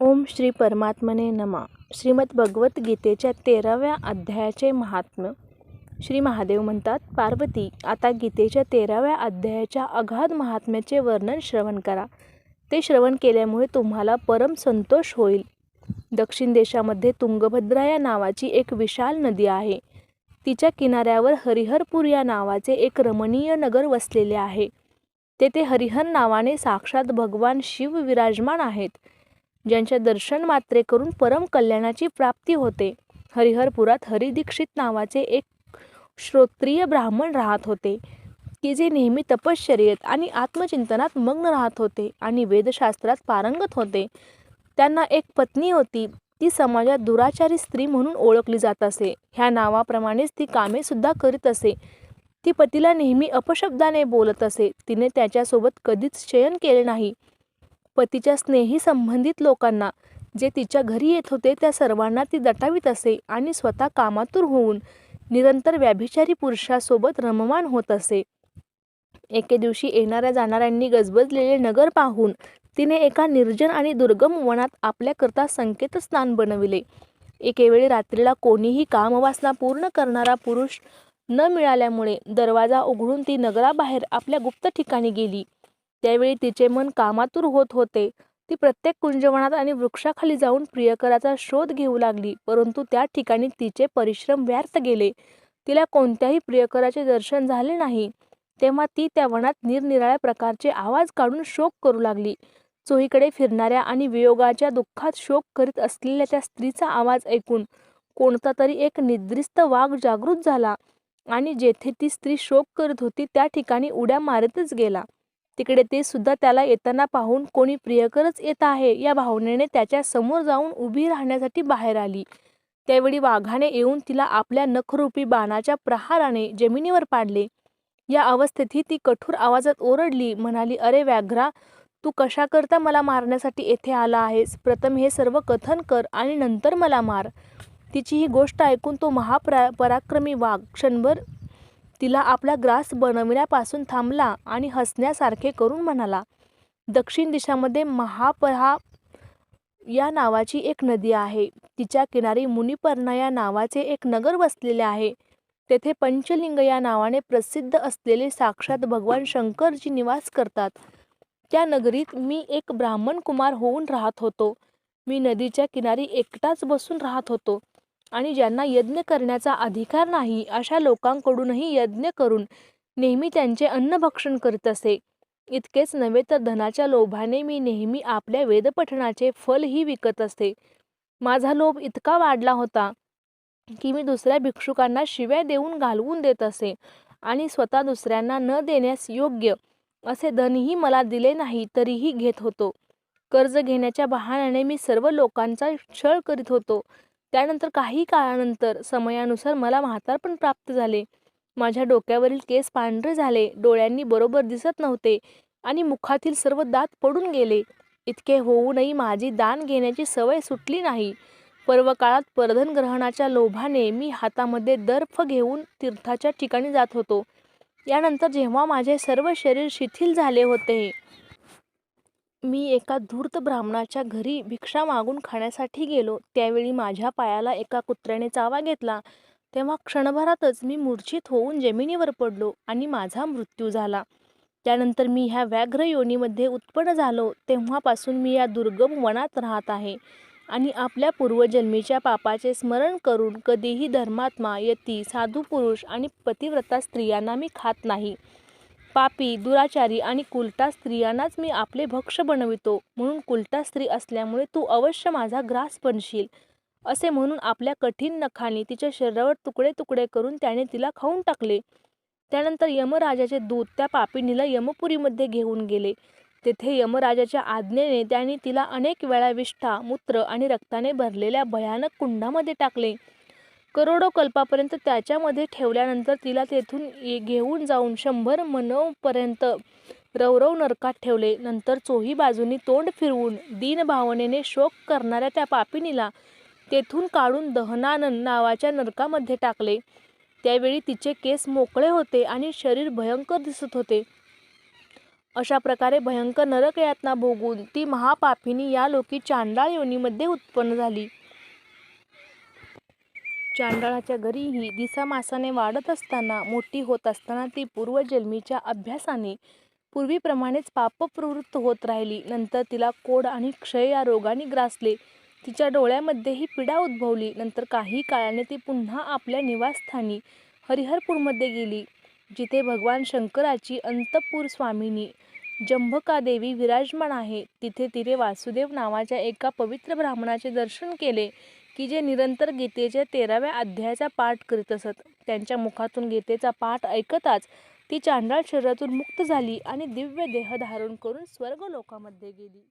ओम श्री परमात्मने नमा. श्रीमद भगवद्गीतेच्या तेराव्या अध्यायाचे महात्म्य. श्री महादेव म्हणतात पार्वती आता गीतेच्या तेराव्या अध्यायाच्या अगाध महात्म्याचे वर्णन श्रवण करा. ते श्रवण केल्यामुळे तुम्हाला परम संतोष होईल. दक्षिण देशामध्ये तुंगभद्रा या नावाची एक विशाल नदी आहे. तिच्या किनाऱ्यावर हरिहरपूर या नावाचे एक रमणीय नगर वसलेले आहे. तेथे हरिहर नावाने साक्षात भगवान शिव विराजमान आहेत. ज्यांच्या दर्शन मात्रे करून परम कल्याणाची प्राप्ती होते. हरिहरपुरात हरिदीक्षित नावाचे एक श्रोत्रिय ब्राह्मण राहत होते की जे नेहमी तपश्चर्येत आणि आत्मचिंतनात मग्न राहत होते आणि वेदशास्त्रात पारंगत होते. त्यांना एक पत्नी होती ती समाजात दुराचारी स्त्री म्हणून ओळखली जात असे. ह्या नावाप्रमाणेच ती कामे सुद्धा करीत असे. ती पतीला नेहमी अपशब्दाने बोलत असे. तिने त्याच्यासोबत कधीच शयन केले नाही. पतीच्या स्नेही संबंधित लोकांना जे तिच्या घरी येत होते त्या सर्वांना ती दटावीत असे आणि स्वतः कामातूर होऊन निरंतर व्याभिचारी पुरुषासोबत रममान होत असे. एके दिवशी येणाऱ्या जाणाऱ्यांनी गजबजलेले नगर पाहून तिने एका निर्जन आणि दुर्गम वनात आपल्याकरता संकेतस्थान बनविले. एकेवेळी रात्रीला कोणीही कामवासना पूर्ण करणारा पुरुष न मिळाल्यामुळे दरवाजा उघडून ती नगराबाहेर आपल्या गुप्त ठिकाणी गेली. त्यावेळी तिचे मन कामातूर होत होते. ती प्रत्येक कुंजवनात आणि वृक्षाखाली जाऊन प्रियकराचा शोध घेऊ लागली परंतु त्या ठिकाणी तिचे परिश्रम व्यर्थ गेले. तिला कोणत्याही प्रियकराचे दर्शन झाले नाही. तेव्हा ती त्या वनात निरनिराळ्या प्रकारचे आवाज काढून शोक करू लागली. चोहीकडे फिरणाऱ्या आणि वियोगाच्या दुःखात शोक करीत असलेल्या त्या स्त्रीचा आवाज ऐकून कोणता तरी एक निद्रिस्त वाघ जागृत झाला आणि जेथे ती स्त्री शोक करत होती त्या ठिकाणी उड्या मारतच गेला. तिकडे ते सुद्धा त्याला येताना पाहून कोणी प्रियकरच येत आहे या भावनेने त्याच्यासमोर जाऊन उभी राहण्यासाठी बाहेर आली. त्यावेळी वाघाने येऊन तिला आपल्या नखरूपी बाणाच्या प्रहाराने जमिनीवर पाडले. या अवस्थेतही ती कठोर आवाजात ओरडली म्हणाली अरे व्याघ्रा तू कशाकरता मला मारण्यासाठी येथे आला आहेस? प्रथम हे सर्व कथन कर आणि नंतर मला मार. तिची ही गोष्ट ऐकून तो महाप्रा पराक्रमी वाघ क्षणभर तिला आपला ग्रास बनविण्यापासून थांबला आणि हसण्यासारखे करून म्हणाला दक्षिण दिशामध्ये महापहा या नावाची एक नदी आहे. तिच्या किनारी मुनिपर्णा या नावाचे एक नगर वसलेले आहे. तेथे पंचलिंग या नावाने प्रसिद्ध असलेले साक्षात भगवान शंकरजी निवास करतात. त्या नगरीत मी एक ब्राह्मण कुमार होऊन राहत होतो. मी नदीच्या किनारी एकटाच बसून राहत होतो. आणि ज्यांना यज्ञ करण्याचा अधिकार नाही अशा लोकांकडूनही यज्ञ करून नेहमी त्यांचे अन्नभक्षण करीत असे. इतकेच नव्हे तर धनाच्या लोभाने मी नेहमी आपल्या वेदपठणाचे फलही विकत असे माझा लोभ इतका वाढला होता की मी दुसऱ्या भिक्षुकांना शिव्या देऊन घालवून देत असे आणि स्वतः दुसऱ्यांना न देण्यास योग्य असे धनही मला दिले नाही तरीही घेत होतो. कर्ज घेण्याच्या बहाण्याने मी सर्व लोकांचा छळ करीत होतो. त्यानंतर काही काळानंतर समयानुसार मला म्हातारपण प्राप्त झाले. माझ्या डोक्यावरील केस पांढरे झाले डोळ्यांनी बरोबर दिसत नव्हते आणि मुखातील सर्व दात पडून गेले. इतके होऊनही माझी दान घेण्याची सवय सुटली नाही. पर्वकाळात परधन ग्रहणाच्या लोभाने मी हातामध्ये दर्फ घेऊन तीर्थाच्या ठिकाणी जात होतो. यानंतर जेव्हा माझे सर्व शरीर शिथिल झाले होते मी एका धूर्त ब्राह्मणाच्या घरी भिक्षा मागून खाण्यासाठी गेलो. त्यावेळी माझ्या पायाला एका कुत्र्याने चावा घेतला. तेव्हा क्षणभरातच मी मूर्छित होऊन जमिनीवर पडलो आणि माझा मृत्यू झाला. त्यानंतर मी ह्या व्याघ्र योनीमध्ये उत्पन्न झालो. तेव्हापासून मी या दुर्गम वनात राहत आहे आणि आपल्या पूर्वजन्मीच्या पापाचे स्मरण करून कधीही धर्मात्मा यती साधू पुरुष आणि पतिव्रता स्त्रियांना मी खात नाही. पापी दुराचारी आणि कुलटा स्त्रियांनाच मी आपले भक्ष बनवितो. म्हणून कुलटा स्त्री असल्यामुळे तू अवश्य माझा ग्रास बनशील. असे म्हणून आपल्या कठीण नखाने तिच्या शरीरावर तुकडे तुकडे करून त्याने तिला खाऊन टाकले. त्यानंतर यमराजाचे दूत त्या पापिनीला यमपुरीमध्ये घेऊन गेले. तेथे यमराजाच्या आज्ञेने त्यांनी तिला अनेक वेळा विष्ठा मूत्र आणि रक्ताने भरलेल्या भयानक कुंडामध्ये टाकले. करोडो कल्पापर्यंत त्याच्यामध्ये ठेवल्यानंतर तिला तेथून घेऊन जाऊन शंभर मनोपर्यंत रवरव नरकात ठेवले. नंतर चोही बाजूनी तोंड फिरवून दीनभावनेने शोक करणाऱ्या त्या पापिनीला तेथून काढून दहनानन नावाच्या नरकामध्ये टाकले. त्यावेळी तिचे केस मोकळे होते आणि शरीर भयंकर दिसत होते. अशा प्रकारे भयंकर नरक यातना भोगून ती महापापिनी या लोकी चांडाळ योनीमध्ये उत्पन्न झाली. चांडाळाच्या घरीही दिसामासाने वाढत असताना, मोठी होत असताना ती पूर्वजन्मीच्या अभ्यासाने पूर्वीप्रमाणेच पापप्रवृत्त होत राहिली. नंतर तिला कोड आणि क्षय या रोगाने ग्रासले. तिच्या डोळ्यामध्येही पीडा उद्भवली. नंतर काही काळाने ती पुन्हा आपल्या निवासस्थानी हरिहरपूरमध्ये गेली, जिथे भगवान शंकराची अंतपूर स्वामिनी जंभकादेवी विराजमान आहे. तिथे तिने वासुदेव नावाच्या एका पवित्र ब्राह्मणाचे दर्शन केले की जे निरंतर गीतेच्या तेराव्या अध्यायाचा पाठ करीत असत. त्यांच्या मुखातून गीतेचा पाठ ऐकताच ती चांडाळ शरीरातून मुक्त झाली आणि दिव्य देह धारण करून स्वर्गलोकामध्ये गेली.